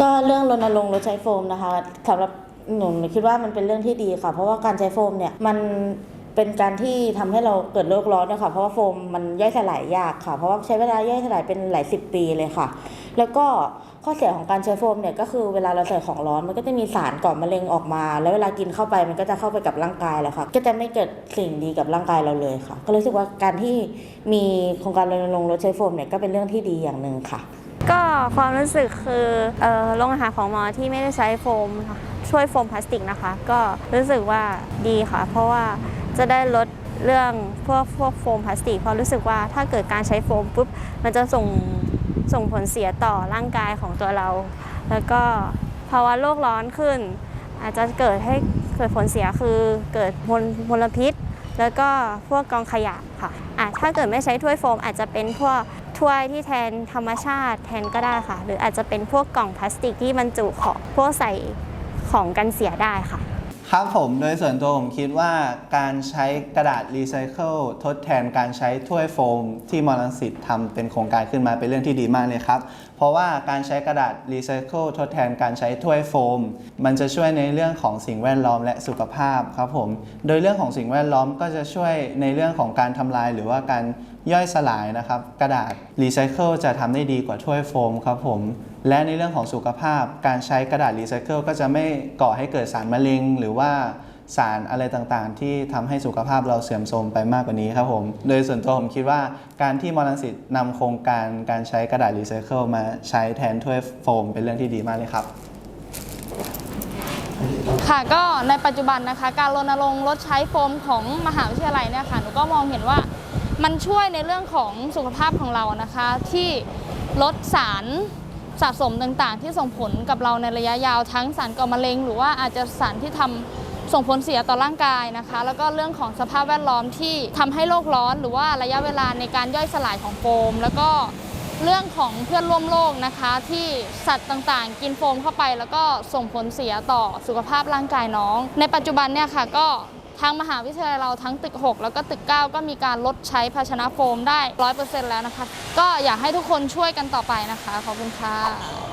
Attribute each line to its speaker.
Speaker 1: ก็เรื่องรณรงค์ลดใช้โฟมนะคะสำหรับหนูคิดว่ามันเป็นเรื่องที่ดีค่ะ เพราะว่าการใช้โฟมเนี่ยมันเป็นการที่ทำให้เราเกิดโรคร้อนด้วยค่ะเพราะว่าโฟมมันย่อยสลายยากค่ะ เพราะว่าใช้เวลาย่อยสลายเป็นหลายสิบปีเลยค่ะ แล้วก็ข้อเสียของการใช้โฟมเนี่ยก็คือเวลาเราใส่ของร้อนมันก็จะมีสารก่อมะเร็งออกมา แล้วเวลากินเข้าไปมันก็จะเข้าไปกับร่างกายแหละค่ะก็จะไม่เกิดสิ่งดีกับร่างกายเราเลยค่ะ ก็รู้สึกว่าการที่มีโครงการรณรงค์ลดใช้โฟมเนี่ยก็เป็นเรื่องที่ดีอย่างหนึ่งค่ะ
Speaker 2: ก็ความรู้สึกคือเออโรงอาหารของหมอที่ไม่ได้ใช้โฟมช่วยโฟมพลาสติกนะคะ ก็รู้สึกว่าดีค่ะ เพราะว่าจะได้ลดเรื่องพวกพวกโฟมพลาสติกเพราะรู้สึกว่าถ้าเกิดการใช้โฟมปุ๊บมันจะส่งส่งผลเสียต่อร่างกายของตัวเรา แล้วก็ภาวะโลกร้อนขึ้น อาจจะเกิดให้เกิดผลเสียคือเกิดมลมลพิษ แล้วก็พวกกองขยะค่ะอะถ้าเกิดไม่ใช้ถ้วยโฟมอาจจะเป็นพวก ถ้วยที่แทนธรรมชาติแทนก็ได้ค่ะ หรืออาจจะเป็นพวกกล่องพลาสติกที่บรรจุของพวกใส่ของกันเสียได้ค่ะ
Speaker 3: ครับผมโดยส่วนตัวผมคิดว่าการใช้กระดาษรีไซเคิลทดแทนการใช้ถ้วยโฟม ที่มอลังสิตทำเป็นโครงการขึ้นมาเป็นเรื่องที่ดีมากเลยครับ เพราะว่าการใช้กระดาษรีไซเคิลทดแทนการใช้ถ้วยโฟม มันจะช่วยในเรื่องของสิ่งแวดล้อมและสุขภาพครับผม โดยเรื่องของสิ่งแวดล้อมก็จะช่วยในเรื่องของการทำลายหรือว่าการ ย่อยสลายนะครับ กระดาษรีไซเคิลจะทำได้ดีกว่าถ้วยโฟมครับผม และในเรื่องของสุขภาพ การใช้กระดาษรีไซเคิลก็จะไม่ก่อให้เกิดสารมะเร็ง หรือว่าสารอะไรต่างๆ ที่ทำให้สุขภาพเราเสื่อมโทรมไปมากกว่านี้ครับผม โดยส่วนตัวผมคิดว่าการที่มอลังสิตนำโครงการการใช้กระดาษรีไซเคิลมาใช้แทนถ้วยโฟม เป็นเรื่องที่ดีมากเลยครับ
Speaker 4: ค่ะก็ในปัจจุบันนะคะ การรณรงค์ลดใช้โฟมของมหาวิทยาลัยเนี่ยค่ะหนูก็มองเห็นว่า มันช่วยในเรื่องของสุขภาพของเรานะคะ ที่ลดสารสะสมต่างๆ ที่ส่งผลกับเราในระยะยาวทั้งสารก่อมะเร็ง หรือว่าอาจจะสารที่ทำส่งผลเสียต่อร่างกายนะคะ แล้วก็เรื่องของสภาพแวดล้อมที่ทำให้โลกร้อน หรือว่าระยะเวลาในการย่อยสลายของโฟม แล้วก็เรื่องของเพื่อนร่วมโลกนะคะ ที่สัตว์ต่างๆ กินโฟมเข้าไป แล้วก็ส่งผลเสียต่อสุขภาพร่างกายน้อง ในปัจจุบันเนี่ยค่ะก็ ทางมหาวิทยาลัยเราทั้งตึก 6 แล้วก็ตึก 9 ก็มีการลดใช้ภาชนะโฟมได้ 100%แล้วนะคะ ก็อยากให้ทุกคนช่วยกันต่อไปนะคะ ขอบคุณค่ะ